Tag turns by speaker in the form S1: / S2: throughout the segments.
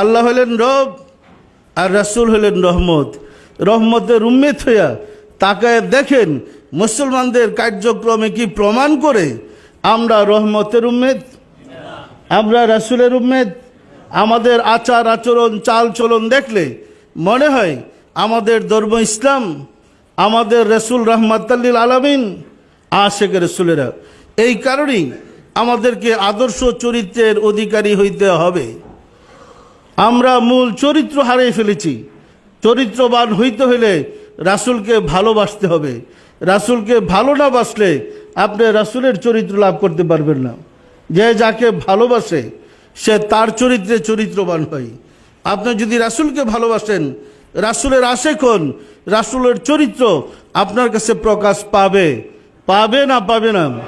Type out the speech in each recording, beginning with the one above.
S1: আল্লাহ হলেন রব আর রাসূল হলেন রহমত। রহমতের উম্মেদ হইয়া তাকায় দেখেন মুসলমানদের কার্যক্রমে কি প্রমাণ করে? আমরা রহমতের উম্মেদ? আমরা রাসূলের উম্মেদ? আমাদের আচার আচরণ চাল চলন দেখলে মনে হয় আমাদের ধর্ম ইসলাম, আমাদের রসুল রহমাতাল্লিল আলমিন আশেখ রসুলেরা। এই কারণেই আমাদেরকে আদর্শ চরিত্রের অধিকারী হইতে হবে। আমরা মূল চরিত্র হারিয়ে ফেলেছি। চরিত্রবান হইতে হলে রাসুলকে ভালোবাসতে হবে। রাসুলকে ভালো না বাসলে আপনি রাসুলের চরিত্র লাভ করতে পারবেন না। যে যাকে ভালোবাসে, সে তার চরিত্রে চরিত্রবান হয়। আপনি যদি রাসুলকে ভালোবাসেন, রাসূলের আশেক হন, রাসূলের চরিত্র আপনার কাছে প্রকাশ পাবে। পাবে না পাবে না?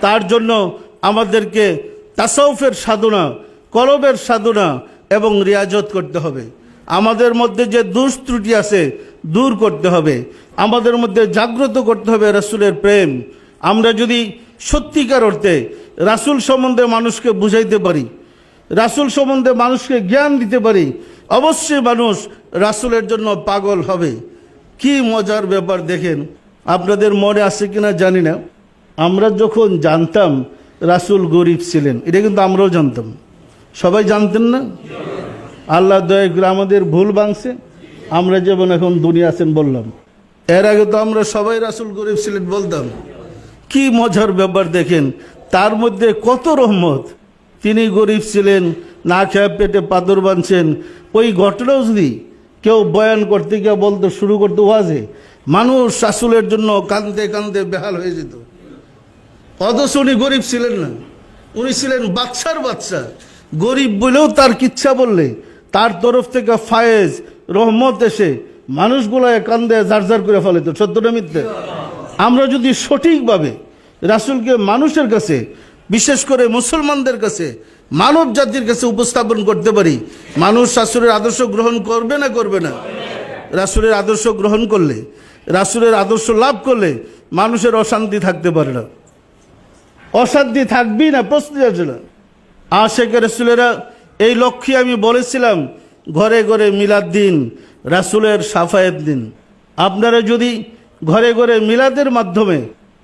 S1: তার জন্য আমাদেরকে তাসাউফের সাধনা, কলবের সাধনা এবং রিয়াজত করতে হবে। আমাদের মধ্যে যে দুষ ত্রুটি আছে, দূর করতে হবে। আমাদের মধ্যে জাগ্রত করতে হবে রাসূলের প্রেম। আমরা যদি সত্যিকার অর্থে রাসূল সম্বন্ধে মানুষকে বুঝাইতে পারি, রাসূল সম্বন্ধে মানুষকে জ্ঞান দিতে পারি, অবশ্যই মানুষ রাসূলের জন্য পাগল হবে। কি মজার ব্যাপার দেখেন, আপনাদের মনে আছে কিনা জানি না। আমরা যখন জানতাম রাসূল গরিব ছিলেন, এটা কিন্তু আমরাও জানতাম। সবাই জানতেন না? আল্লাহ দয়া করে আমাদের ভুল ভাঙছে, আমরা যেমন এখন দুনিয়া আছেন বললাম। এর আগে তো আমরা সবাই রাসুল গরিব ছিলেন বলতাম, কি মজার ব্যাপার দেখেন, তার মধ্যে কত রহমত। তিনি গরিব ছিলেন, না খেয়ে পেটে পাদর বাঁধছেন। ওই ঘটনাও যদি কেউ বয়ান করতে গিয়ে বলতো শুরু করতে ওয়াজে, মানুষ শাসুলের জন্য কান্দতে কান্দতে বেহাল হয়ে যেত। অথচ উনি গরিব ছিলেন না, উনি ছিলেন বাচ্চার বাচ্চা গরিব বলেও তার কিচ্ছা বললে। তার তরফ থেকে ফায়েজ, রহমত এসে মানুষগুলো কান্দে জারজার করে ফেলে তো, সত্যটা মিথ্যে? আমরা যদি সঠিকভাবে রাসূলকে মানুষের কাছে, বিশেষ করে মুসলমানদের কাছে মানব জাতির কাছে উপস্থাপন করতে পারি, মানুষ রাসূলের আদর্শ গ্রহণ করবে না করবে না? রাসূলের আদর্শ গ্রহণ করলে, রাসূলের আদর্শ লাভ করলে মানুষের অশান্তি থাকতে পারে না। অশান্তি থাকবেই না, প্রশ্ন আছে না। আশেখ রসুলেরা, এই লক্ষ্যে আমি বলেছিলাম, ঘরে ঘরে মিলাদ দিন, রাসুলের সাফায়েত দিন। আপনারা যদি ঘরে ঘরে মিলাদের মাধ্যমে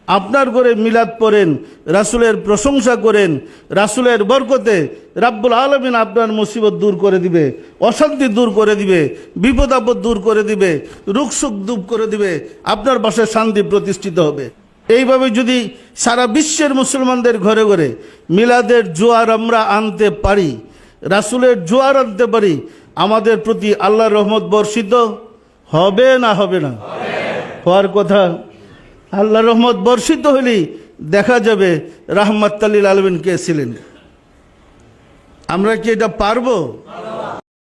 S1: আপনার ঘরে মিলাদ পড়েন, রাসুলের প্রশংসা করেন, রাসুলের বরকতে রাব্বুল আলমিন আপনার মুসিবত দূর করে দিবে, অশান্তি দূর করে দিবে, বিপদ আপদ দূর করে দিবে রুখ সুখ দূর করে দিবে, আপনার বাসায় শান্তি প্রতিষ্ঠিত হবে। এইভাবে যদি সারা বিশ্বের মুসলমানদের ঘরে ঘরে মিলাদের জোয়ার আমরা আনতে পারি, রাসুলের জোয়ার আনতে পারি, আমাদের প্রতি আল্লাহর রহমত বর্ষিত হবে না হবে না? হওয়ার কথা আল্লাহ রহমত বর্ষিত হলেই দেখা যাবে রাহমাত তালিল আলমিন কে ছিলেন। আমরা কি এটা পারব?